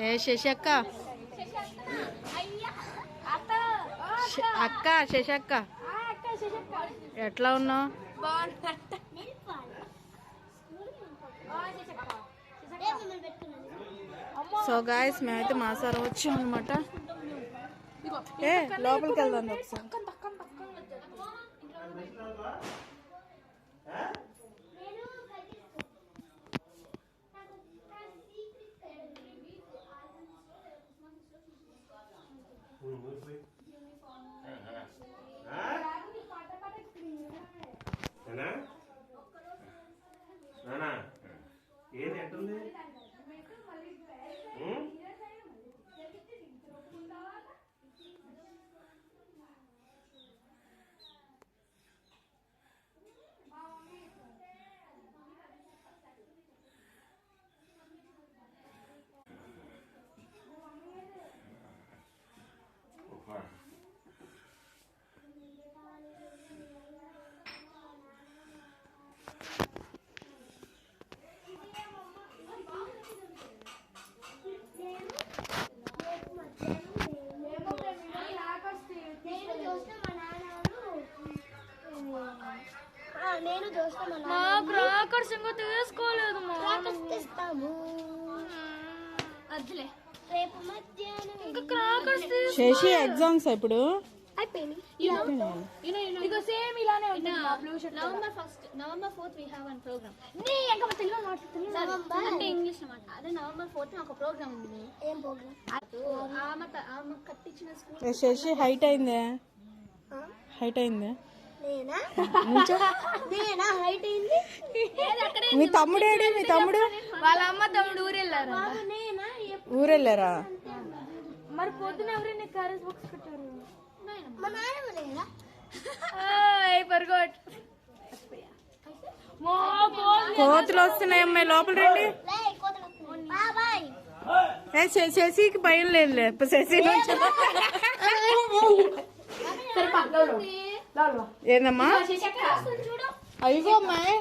ఏ శశక్క శ- అక్క శశక్క ఎట్లా ఉన్నావు? సో గాయస్ మేమైతే మాసారం వచ్చాం అనమాట ఏ లోపలికి వెళ్దాం ఒకసారి నానా నానా ఏది ఎట్టుంది ఉం? నేను మా క్రాకర్స్ ఇంకా తీసుకోలేదు మా తెస్తాము. అదిలే రేపు మధ్యాహ్నం ఇంకా క్రాకర్స్ శశి ఎగ్జామ్స్ ఇప్పుడు? అయిపోయింది. ఇక సేమ్ ఇలానే ఉంది blue shirt November first November fourth we have one program నీ ఇంకా అంటే ఇంగ్లీష్ అదే నవంబర్ ఫోర్త్ ఒక ప్రోగ్రామ్ ఉంది. ఏం ప్రోగ్రామ్ ఆమె త- ఆమె కట్టించిన స్కూల్ ఏ శశి హైట్ అయిందే? హైట్ అయిందే? మీ తమ్ముడేడి మీ తమ్ముడు? వాళ్ళ అమ్మ తమ్ముడు ఊరు వెళ్ళారు నేనా? ఊరెళ్ళారా? మరి పొద్దున ఎవరైనా క్యారేజ్ బాక్స్ పెట్టారు? మా నాయనమ్మ లేదా పరుగోట్ మా కోతులు వస్తున్నాయి అమ్మాయి లోపల రండి. శశికి భయం లేదులే. శశి నుంచి ఏందమ్మా అయ్యో అమ్మాయి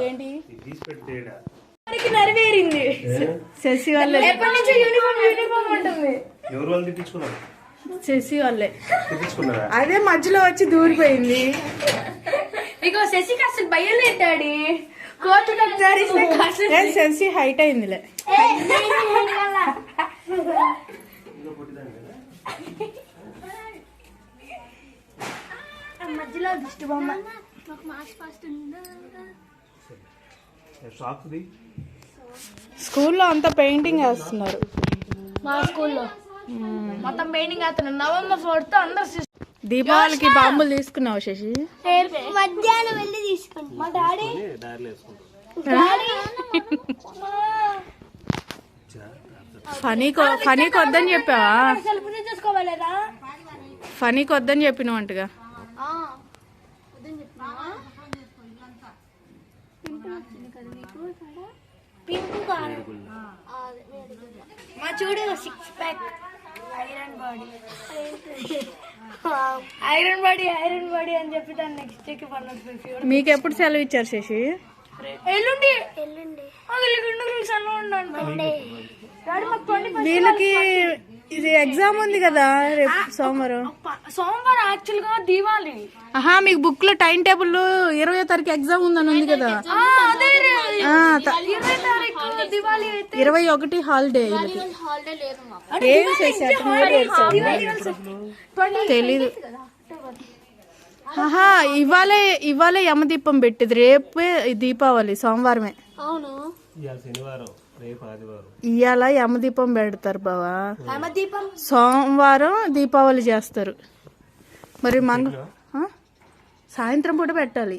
ఏంటి నెరవేరింది శశి వాళ్ళే యూనిఫామ్ యూనిఫామ్ ఉంటుంది ఎవరు వాళ్ళు తిట్టించుకున్నారు శశి వాళ్ళే అదే మధ్యలో వచ్చి దూరిపోయింది ఇగో శశికి అసలు భయం లేదు డాడీ కోర్టు శశి హైట్ అయిందిలే ఇంకా పొట్టిదాన్ని కదా? మధ్యలో దిష్టి బొమ్మ. మాకు మార్చ్ ఫస్ట్ ఉందా? షాక్స్ ది స్కూల్లో అంతా పెయింటింగ్ వేస్తున్నారు. మా స్కూల్లో. మొత్తం పెయింటింగ్ అవుతున్నాం నవంబర్ ఫోర్త్ అందరు దీపావళికి బాంబులు తీసుకున్నావు శశి? మధ్యాహ్నం వెళ్ళి తీసుకోండి మా డాడీ దారిలో వేసుకుంటాం ఫనీకి ఫనీకి వద్దని చెప్పావా? ఫనీకి వద్దని చెప్పినావు అంటగా. పింక్ కార్ మా చూడు six pack iron body iron body iron body అని చెప్పి దాన్ని నెక్స్ట్కి పన్నది మీకు ఎప్పుడు సెలవు ఇచ్చారు శశి? ఎల్లుండి? ఎల్లుండి. వీళ్ళకి ఇది ఎగ్జామ్ ఉంది కదా రేపు సోమవారం. సోమవారం యాక్చువల్గా దివాలి ఆహా మీకు బుక్లో టైం టేబుల్ ఇరవై తారీఖు ఎగ్జామ్ ఉందని ఉంది కదా. ఆ, అదే రే. ఆ, త- ఇరవై ఒకటి హాలిడే ఏం తెలీదు. ఆహా ఇవాళే ఇవాళే యమదీపం పెట్టింది. రేపే దీపావళి సోమవారమే. అవును. శనివారం. ఇవాళ యమదీపం పెడతారు బావా. దీపం సోమవారం దీపావళి చేస్తారు. మరి మంగ ఆ? సాయంత్రం పూట పెట్టాలి.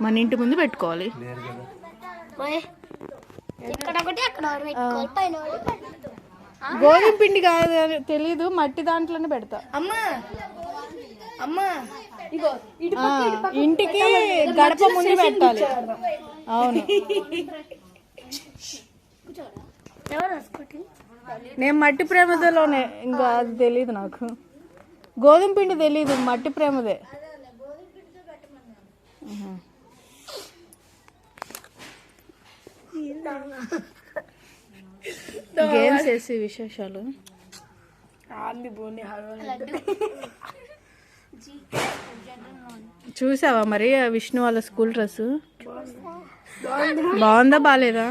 మన ఇంటి ముందు పెట్టుకోవాలి. గోధుమ పిండి కాదు తెలీదు. మట్టి దాంట్లోనే పెడతా. అమ్మా. అమ్మా. ఇంటికి గడప ముందు పెట్టాలి. అవును. నేను మట్టి ప్రేమదేలోనే ఇంకా అది తెలియదు నాకు. గోధుమ పిండి తెలీదు మట్టి ప్రేమదే. గేమ్స్ వేసి విశేషాలు? చూసావా మరి విష్ణు వాళ్ళ స్కూల్ డ్రెస్? బాగుందా బాగాలేదా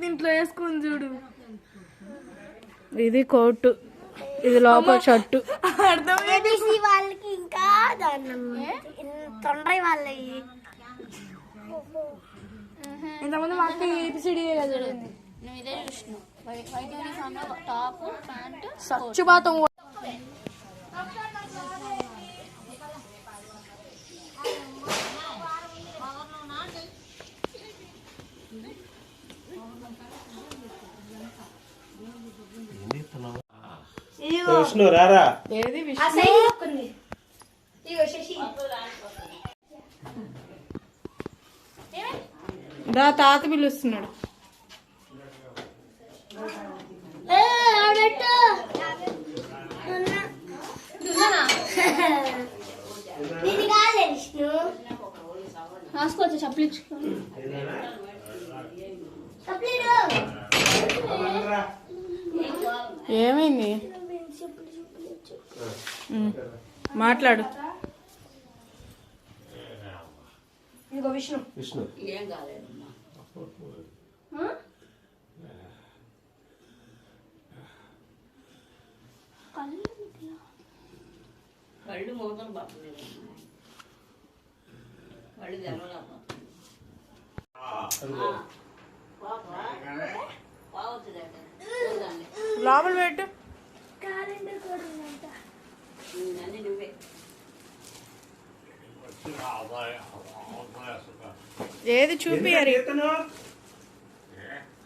దీంట్లో వేసుకుని చూడు. ఇది కోటు ఇది లోపల షర్టు. ఏబిసి వాళ్ళకి ఇంకా దారుణం. తొండ్రై వాళ్ళవి ఇంతమంది మా అక్క ఏబిసిడి కదా నువ్వు ఇదే చూసినావు వైట్ వైట్ యూనిఫామ్లో టాప్ ప్యాంట్ సచ్చుబాతం విష్ణు రారా? ఏది దా తాత పిలుస్తున్నాడు. రాసుకోవచ్చు చెప్పులు ఏమైంది? మాట్లాడు. విష్ణు. కళ్ళు మూతలు పట్టలేదు కళ్ళు తెరవలేకపోతే లోపల పెట్టు ఏది చూపి అరి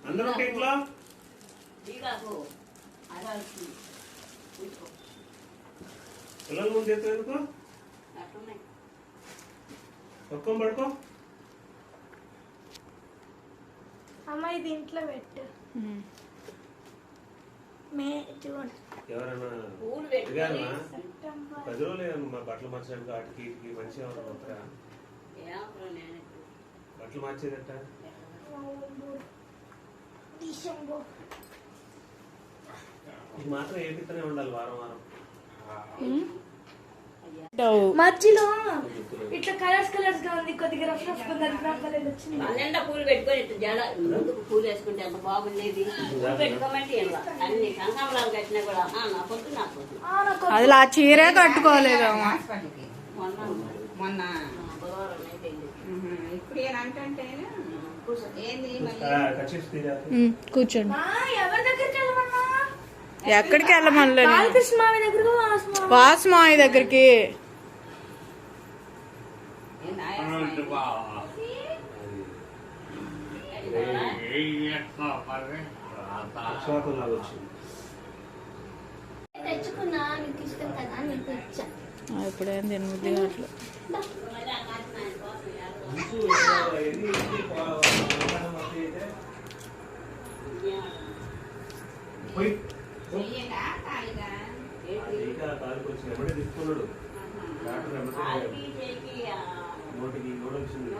అందరూ ఇంట్లో టీకాకు అదాల్సింది తీసుకో పిల్లల ముందు ఎందుకు? పడుకో. అమ్మాయి దీంట్లో పెట్టు. May June. ఎవరైనా పూలు పెట్టుకొని ఇదేనా పది రోజులు మా బట్టలు మార్చడానికి వాటికి వీటికి మంచిగా ఉంటారా ఏమప్పుడు నేను బట్టలు మార్చేదట? డిసెంబర్. ఇది మాత్రం ఏపిస్తూనే ఉండాలి వారం వారం. మధ్యలో ఇట్లా కలర్స్ కలర్స్ కొద్దిగా రఫ్ రఫ్ వచ్చింది. పన్నెండ పూలు పెట్టుకొని ఇట్లా జడ ముందుకు పూలు వేసుకుంటే బాగుండేది? పూలు పెట్టుకోమంటే ఇలా అన్ని కనకాంబరాలు కట్టినా కూడా ఆ, నా పొద్దు నా పొద్దు. అది ఆ చీరే కట్టుకోలేదమ్మా మొన్న ఇప్పుడు కూర్చోండి. ఎవరి దగ్గరికి వెళ్ళమన్నా? ఎక్కడికి. బాలకృష్ణ వాసు వాసు మావి దగ్గరికి ఏంది ఆయాసం? పక్షవాతం లాగా వచ్చింది తెచ్చుకున్నా నీకు ఇష్టం కదా నీకు ఇచ్చా. ఆ, ఇప్పుడేం తినబుద్ధి ఆ, నోటికి కూడా వచ్చింది.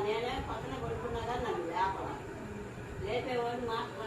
నేనే పక్కన పడుకున్నా కానీ నన్ను లేపల లేపేవాడు మాట్లాడుతూ